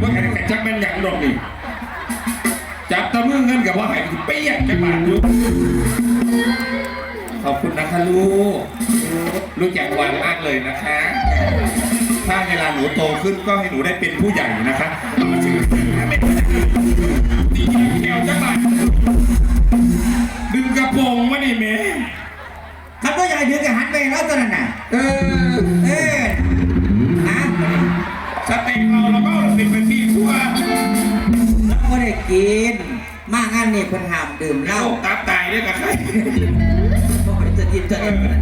ว่ากันกระจับเป็นอย่างดอกนี่จับตะมือเงินกับว่าหายเปี้ยจะบาดอยู่ขอบคุณนะคะลูก ลูกอยากวางมากเลยนะคะ ถ้าเวลาหนูโตขึ้นก็ให้หนูได้เป็นผู้ใหญ่นะคะเอามาชื่อเป็นผู้ใหญ่ตีแถวจังหวัดดึงกระโปรงมาดิเมคันว่าอยากดึงกับหันไปแล้วตัวนั้นน่ะ เออเออ ได้กิน มางานนี่เพิ่นห้ามดื่มเหเล่าล้าตับตายด้วยกับใครเพราะมันจะกินจะเอ็นกัน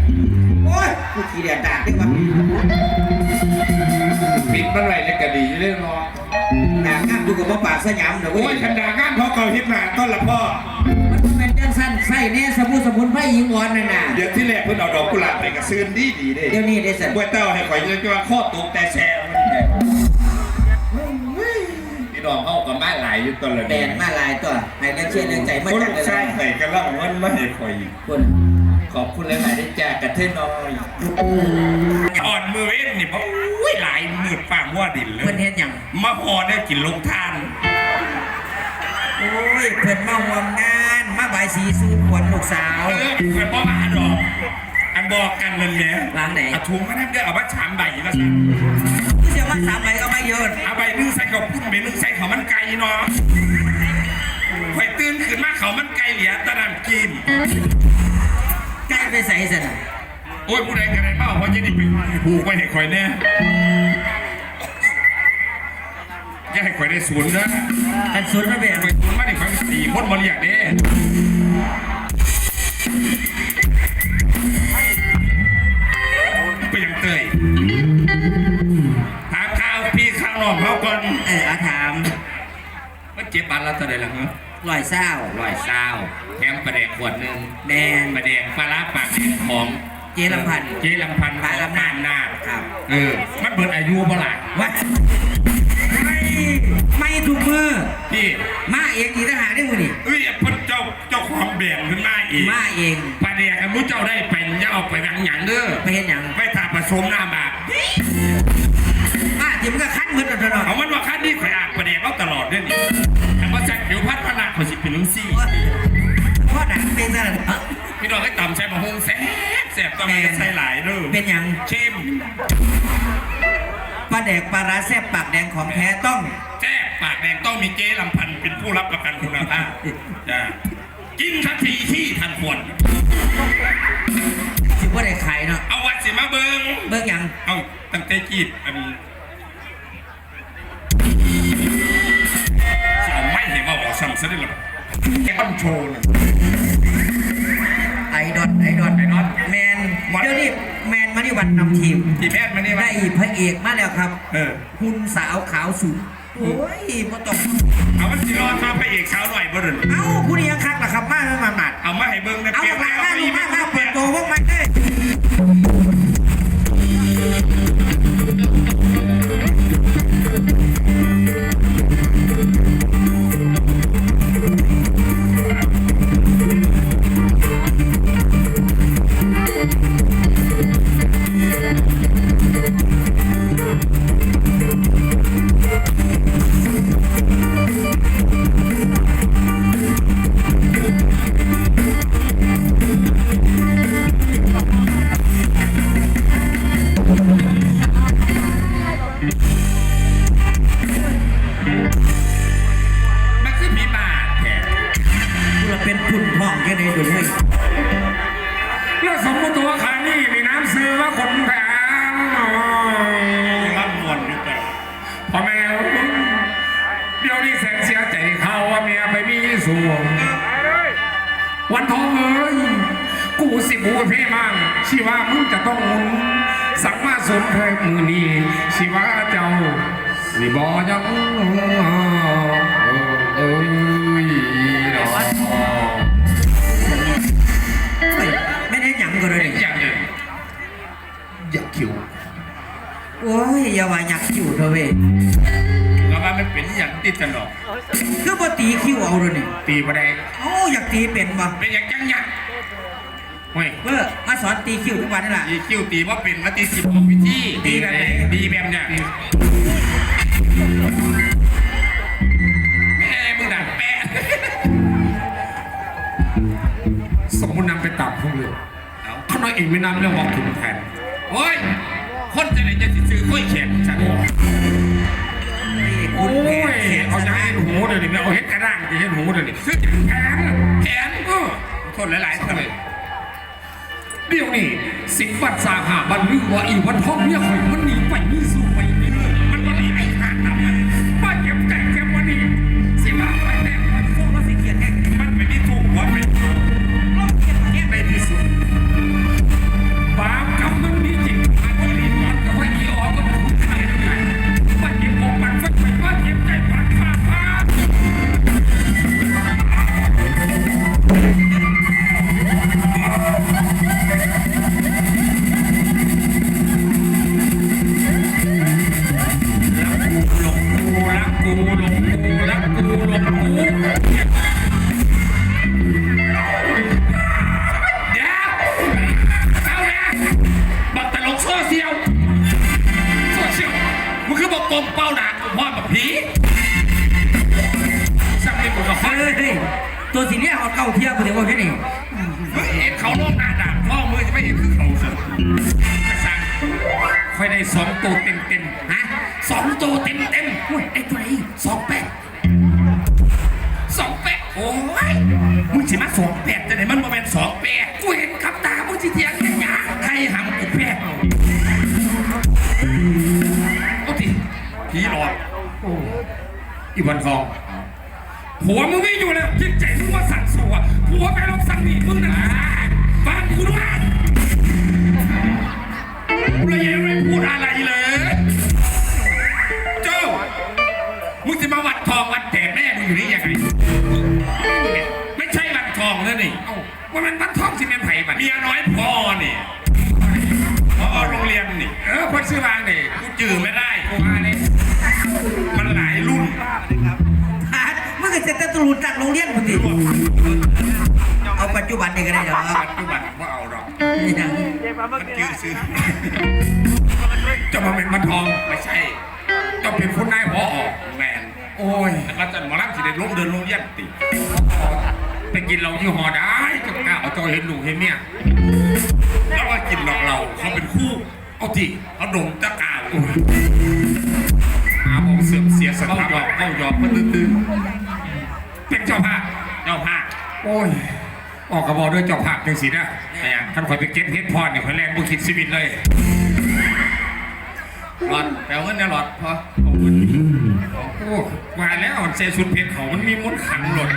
โอ้ยกูขี้เดียดดากได้วะปิดเมื่อไหร่เลยก็ดีเรื่องรอดากงามดูกับว่าปากสยามเด้อโอ้เว้ยยคันดางานพ่อเก่าฮิตมาต้นละพ่อมันบ่แม่นจังสั้นใส่แน่สมุนสมุนไพรหญิงอ่อนนั่นน่ะเดี๋ยวที่แรกเพิ่นเอาดอกกุหลาบไปกระซื้นดีดีเด้เดี๋ยวนี้ได้สั่นกล้วยเต้าให้ข่อยเลยว่าข้อตกแต่แซ่พี่น้องเข้า กับบ้านหลายอยู่ตอนละแบนมาหลายตัวให้เรื่องเชื่อเรื่องใจมาคนจากใช่เลยใส่กันแล้วมันไม่ให้ข่อยคนขอบคุณหลายๆที่แจกกระเทยน้อยอ่อนมือเว้นนี่เพราะอุ้ยหลายมืดฝ่ามัวดินเลเพิ่นยเฮ็ดหยังมาพอได้กินลงทานโอ้ยเพิ่นมาห่วงงานมาบายสีสู่ขวัญลูกสาวเออเพื่อนพ่อมาดอกอันบอกกันเลยเนี่ยวางไหนเอาถุงมาทำเด้อเอามาฉามใบมาซะ ผู้เสียว่าสามใบก็ไม่เยอะเอาใบนึ่งใส่ข้าวปุ้นใบนึ่งใส่ข้าวมันไก่เนาะข่อยตื่นขึ้นมาข้าวมันไก่เหลียตะนันกิน ใกล้ไปใส่สั่นน่ะโอ้ยผู้ใดกันได้เปล่าเพราะจะได้ไปผูกไว้ให้ข่อยแน่อย่าให้ข่อยได้ศูนย์นะกันสุดมาเป็นข่อยศูนย์มาได้ข่อยสี่คนบริยากเด้ ไหร่ล่ะเงอลอยเศร้าร้อยเศร้าแถมประเดกขวดหนึ่งแมนประเดกปลาร้าปากแดงของเจลำพันธ์เจลำพันธ์ปลาลำนาดนาดครับ เออ มันเบิดอายุเมื่อไหร่วัดไม่ไม่ถูกมือพี่ มาเองอีกทหารได้มือนี่เอ้ยเพิ่นเจ้าเจ้าของแบ่งขึ้นมาอีกมาเองปลาแดกอันมุ้เจ้าได้ไปอย่าเอาไปรังหยังเด้อไปเห็นหยังไปถาผสมน้ำบาปมาที่มันก็คัดมือตลอดเอามันว่าคันนี้ข่อยอาบปลา นสั่นเอ้าพี่น้องให้ต่ำใส่บะฮงแซ่บแซ่บต้องให้ใส่หลายเด้อเป็นหยังเข้มปลาแดกปลาร้าแซ่บปากแดงของแท้ต้องแซ่บปากแดงต้องมีเจ๊ลำพันธ์เป็นผู้รับประกันคุณภาพจ้ะกินทันทีที่ทันควรถือว่าได้ขายเนาะเอาวัดสิมาเบิงเบิกหยังเอาตั้งแต่จีบอันสิเอาไม่เห็นว่าบอกซ้ำซะได้หรอแกต้องโชว์นะ ไอดอลไอดอลไอดอลแมนเดี๋ยวนี้แมนมานี่วันนำทีมพี่แม่มานี่ไหมได้พระเอกมาแล้วครับเออหุ่นสาวขาวสูงโอ้ยบ่ต้องเอามันสิรอดมาพระเอกเช้าหน่อยบ่เดินเอ้าผู้นี้ยังคักล่ะครับมามาหมัดเอามาให้เบิ้งนะเอาเปลี่ยนหลานเอามาไปลูอีกกมาไม่มาเปเปิลี่ยดนตัวพวกมันเด้ ห้องแค่ไหนดูเว้ยแล้วสมมติว่าขานี่มีน้ำซื้อว่าคนแผงรับมวลอยู่แต่พ่อแม่เดี๋ยวนี้แสนเสียใจเขาว่าเมียไปมีสูงวันทองเอ้ยกูสิบูกับพี่มั่งชีว่ามึงจะต้องหมุนสังมาสนเคยมือนี้ชีว่าเจ้าสิบอยังเอ้ย ยอย่าว่าอยากอยู่เถอะเว้ยแล้วว่าไม่เป็นอย่างติดตลกคือบ่ตีคิวเอาเลยนี่ตีประเด้โอ้าอยากตีเป็นบ่เป็นอย่างจังหยักเฮ้ยเบอร์มาสอนตีคิวทุกวันนี่แหละตีคิวตีว่าเป็นมาตีสิบหกงพี่ที่ตีแบบไหนตีแบบเนี่ยแม่มึงดักแปะสมมุตินำไปตับพวกเลยเขาน้อยเองไม่นำเรื่องบอกถุงแทนโอ้ย คนจะไหนจะสิซื้อค่อยแขกฉันโอ้ยนแขนเอาจะให้หูเดี๋ยวนี้เอาเห็ดกระด้างจะเห็ดหูเดี๋ยวนี้ซื้อแขนแขนเออคนหลายๆคนเลยเดี๋ยวนี้สิบวันสาหาบันลือว่าอีวันท้องเนี่ยข่อยมันหนีไปมีสู้ไป มึงคือบอกกลมเป้าหนากูพ่อแบบผีสั่งให้กูกับเฮ้ยตัวสิเนี่ยเอาเก้าเทียบไปเดี๋ยวว่าแค่นี้มึงเห็นเขาโลกหน้าด่าพ่อมือจะไม่เห็นคือเขาสิกระสังค่อยได้สองตัวเต็มเต็มฮะสองตัวเต็มเต็มอุ้ยไอ้ตัวนี้สองแปดสองแปดโอ้ยมึงสิมาสองแปด ผีหลอกโอ้อีวันทองผัวมึงไม่อยู่แล้วจิตใจมึงว่าสั่นสัวผัวไปลองสั่งหนีมึงนะฟังกูด้วยกูเลยยังไม่พูดอะไรเลยโจ้มึงจะมาวัดทองวัดแตกแม่มึงอยู่นี่ยังไงไม่ใช่วัดทองแล้วนี่ว่ามันวัดทองสิเป็นไผ่บัดเมียน้อยพอนี่พอโรงเรียนนี่เออคนชื่อวางนี่กูจือไม่ได้ มึงก็จะตรูจากโรงเรียนพอดีเอาปัจจุบันนี่ก็ได้เหรอปัจจุบันว่าเอาหรอกนี่นะมันจือซื้อจะมาเป็นวัดทองไม่ใช่ต้องเป็นคุณนายพอออกแมนโอ้ยแล้วจะมาลังสิเด็ดลงเดินลงเยี่ยมติไปกินเราที่หอได้ก็กล้าเอาตัวเห็นลูเห็นเนี่ยแล้วว่ากินหลอกเราเขาเป็นคู่เอาทีเอาดงตะกาวหาบอกเสื่อมเสียสถาบันเข้ายอมมันตื้อ เป็นเจ้าภาพเจ้าภาพโอ้ย ออกกระบอกด้วยเจ้าภาพจังสินะแต่ยังท่านคอยไปเก็บเฮ็ดพอดเนี่ยคอยแรงบุคิดชีวิตเลยหลอดแปลเงินเนี่ยหลอดพอขอบคุณโอ้มาแล้วเซสุดเพชรเขามันมีมดขังหล่น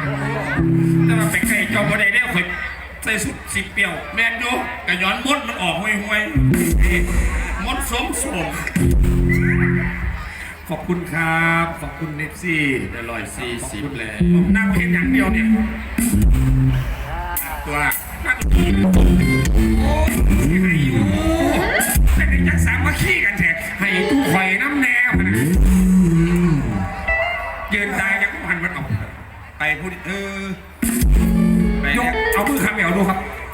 แต่ว่าไปไก่จอมบ่ได้แล้วข่อยใส่สุดสีเปรียวแม่นอยู่กะย้อนมดมันออกห่วยห่วยๆเอ๊ะมดสมสม ขอบคุณครับ ขอบคุณเนฟซี่เดลอยซี่สิบเลยนั่งเพ้นอย่างเดียวเนี่ยตัวนั่ง